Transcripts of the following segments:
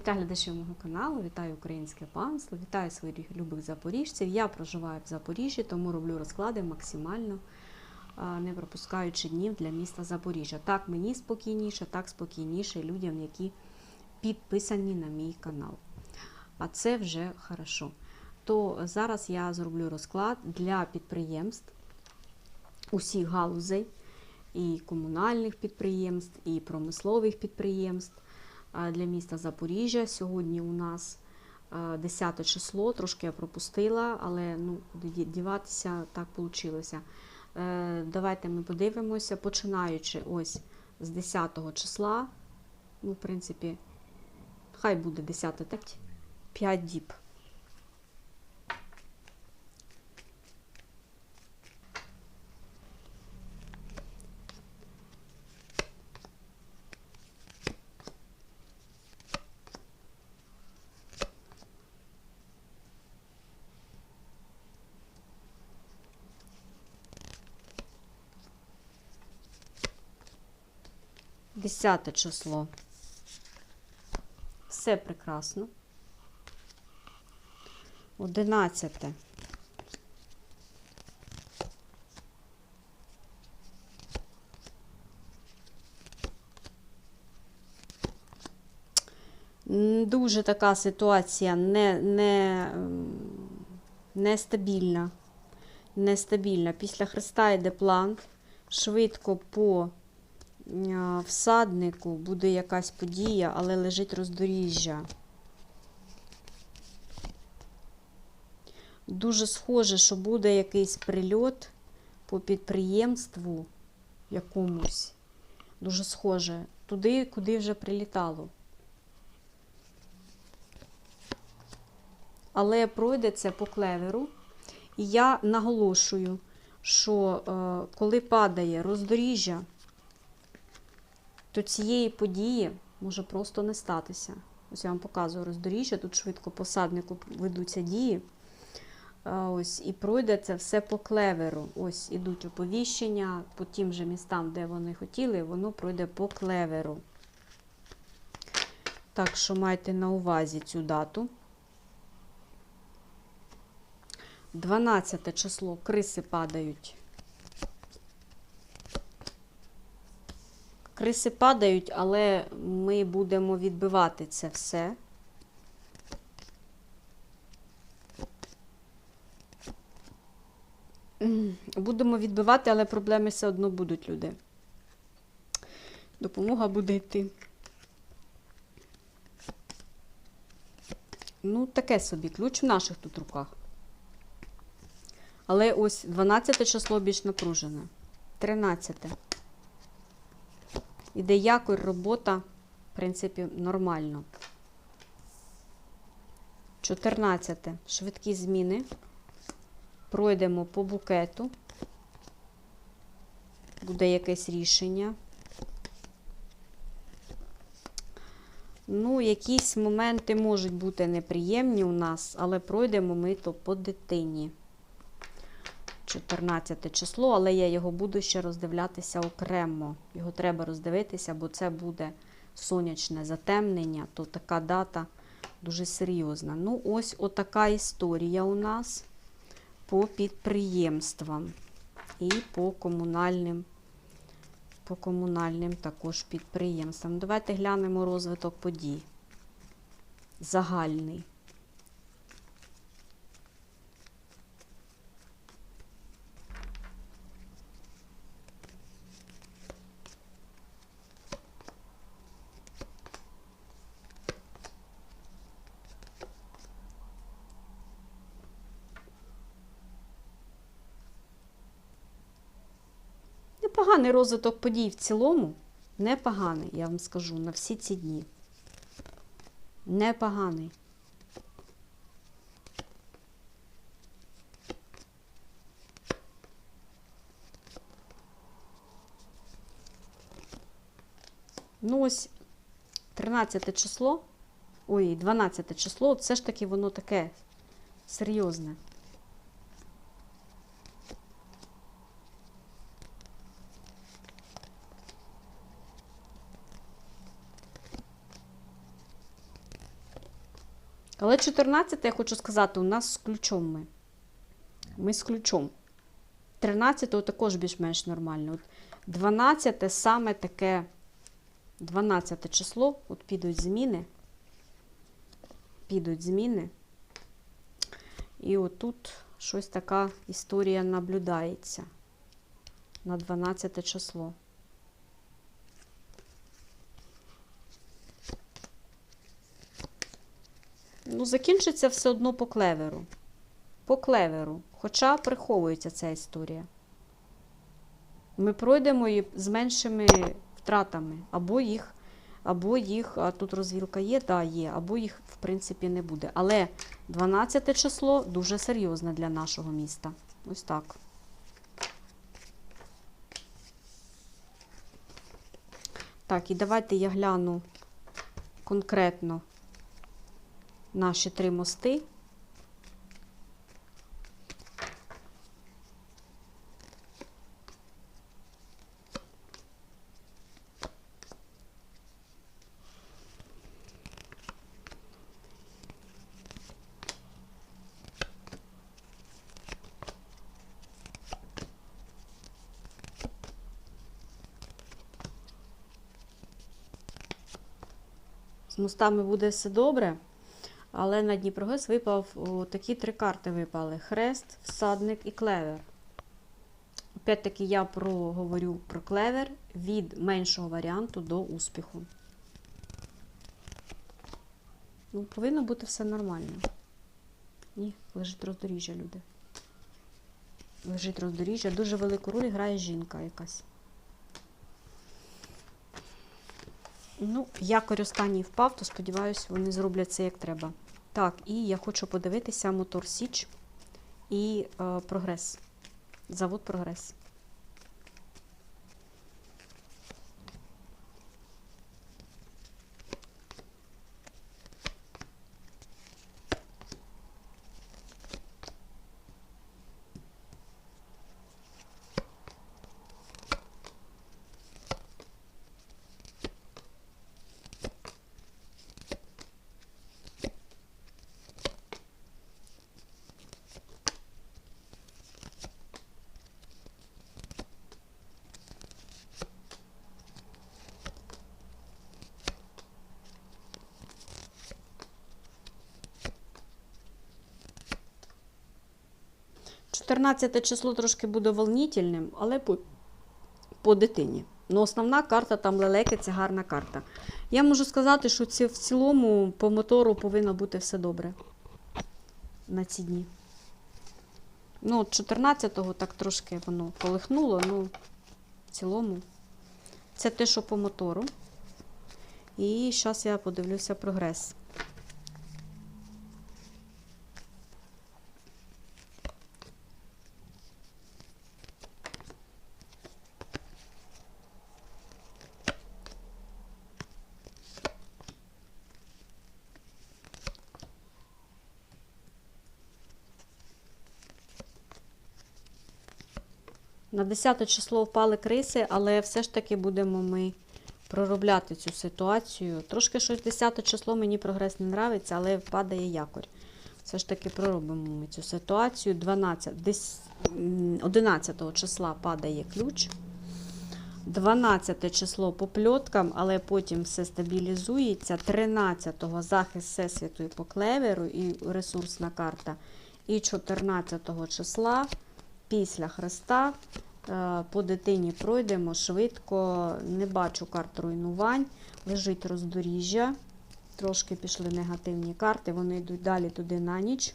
Вітаю глядачів мого каналу, вітаю українське панство, вітаю своїх любих запоріжців. Я проживаю в Запоріжжі, тому роблю розклади максимально не пропускаючи днів для міста Запоріжжя. Так мені спокійніше, так спокійніше людям, які підписані на мій канал. А це вже хорошо. То зараз я зроблю розклад для підприємств усіх галузей, і комунальних підприємств, і промислових підприємств для міста Запоріжжя. Сьогодні у нас 10 число, трошки я пропустила, але ну, куди діватися так вийшло. Давайте ми подивимося, починаючи ось з 10 числа. Ну, в принципі, хай буде 10 так, 5 діб. Десяте число. Все прекрасно. Одинадцяте. М, Дуже така ситуація не, не, нестабільна. Нестабільна. Після Христа йде план. Швидко по всаднику буде якась подія, але лежить роздоріжжя. Дуже схоже, що буде якийсь прильот по підприємству якомусь. Дуже схоже. Туди, куди вже прилітало. Але пройде це по клеверу. І я наголошую, що е, коли падає роздоріжжя, то цієї події може просто не статися. Ось я вам показую роздоріжжя, тут швидко посаднику ведуться дії. Ось, і пройде це все по клеверу. Ось ідуть оповіщення по тим же містам, де вони хотіли, воно пройде по клеверу. Так що майте на увазі цю дату. 12 число криси падають. Криси падають, але ми будемо відбивати це все. Будемо відбивати, але проблеми все одно будуть, люди. Допомога буде йти. Ну, таке собі. Ключ в наших тут руках. Але ось 12 число більш напружене. 13. Іде якорь, робота, в принципі, нормально. 14. Швидкі зміни. Пройдемо по букету. Буде якесь рішення. Ну, якісь моменти можуть бути неприємні у нас, але пройдемо ми то по дитині. 14 число, але я його буду ще роздивлятися окремо. Його треба роздивитися, бо це буде сонячне затемнення, то така дата дуже серйозна. Ну, ось отака історія у нас по підприємствам і по комунальним, по комунальним також підприємствам. Давайте глянемо розвиток подій. Загальний. Непоганий розвиток подій в цілому. Непоганий, я вам скажу, на всі ці дні. Непоганий. Ну, ось 13 число, ой, 12 число, все ж таки воно таке серйозне. Але 14, я хочу сказати, у нас з ключом ми. Ми з ключом. 13 також більш-менш нормально. От 12 саме таке 12 число, от підуть зміни. Підуть зміни. І отут щось така історія наблюдається на 12 число. Ну, закінчиться все одно по клеверу. По клеверу. Хоча приховується ця історія. Ми пройдемо її з меншими втратами. Або їх, або їх, а тут розвілка є, да, є, або їх, в принципі, не буде. Але 12 число дуже серйозне для нашого міста. Ось так. Так, і давайте я гляну конкретно наші три мости. З мостами буде все добре. Але на Дніпрогес випав такі три карти випали: хрест, всадник і клевер. Опять-таки я проговорю про клевер від меншого варіанту до успіху. Ну, повинно бути все нормально. Ні, лежить роздоріжжя, люди. Лежить роздоріжжя. Дуже велику роль грає жінка якась. Ну, якорь останній впав, то сподіваюся, вони зроблять це як треба. Так, і я хочу подивитися мотор Січ і е, прогрес. Завод Прогрес. – 14 число трошки буде волнітельним, але по, по дитині. Ну, основна карта там лелеки це гарна карта. Я можу сказати, що ці, в цілому по мотору повинно бути все добре на ці дні. Ну, 14-го так трошки воно колихнуло, ну, в цілому. Це те, що по мотору. І зараз я подивлюся прогрес. На 10 число впали криси, але все ж таки будемо ми проробляти цю ситуацію. Трошки щось 10 число мені прогрес не нравиться, але падає якорь. Все ж таки проробимо ми цю ситуацію. 12, десь, 11 числа падає ключ. 12 число по пльоткам, але потім все стабілізується. 13-го захист Всесвіту і по клеверу, і ресурсна карта. І 14 числа після хреста е, по дитині пройдемо швидко. Не бачу карт руйнувань. Лежить роздоріжжя. Трошки пішли негативні карти, вони йдуть далі туди на ніч.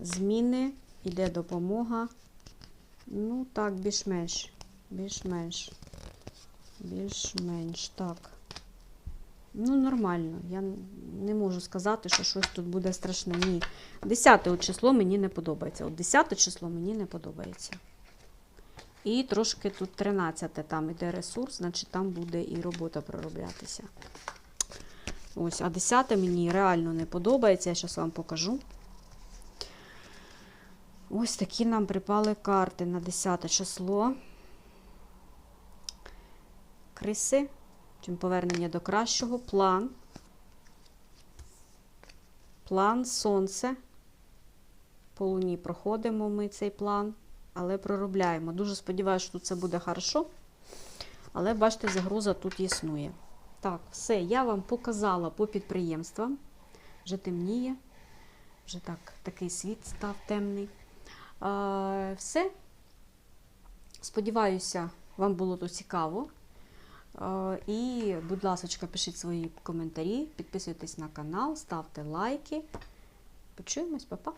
Зміни, йде допомога. Ну, так, більш-менш. Більш-менш. Більш-менш, так. Ну, нормально. Я не можу сказати, що щось тут буде страшне. Ні. 10 число мені не подобається. От 10 число мені не подобається. І трошки тут 13 там іде ресурс, значить там буде і робота пророблятися. Ось, а 10 мені реально не подобається. Я зараз вам покажу. Ось такі нам припали карти на 10 число. Криси. Чим повернення до кращого. План. План сонце. По луні проходимо ми цей план, але проробляємо. Дуже сподіваюся, що тут це буде хорошо. Але бачите, загроза тут існує. Так, все, я вам показала по підприємствам. Вже темніє, вже так, такий світ став темний. А, все. Сподіваюся, вам було то цікаво. Е, І, будь ласка, пишіть свої коментарі, підписуйтесь на канал, ставте лайки. Почуємось, па-па!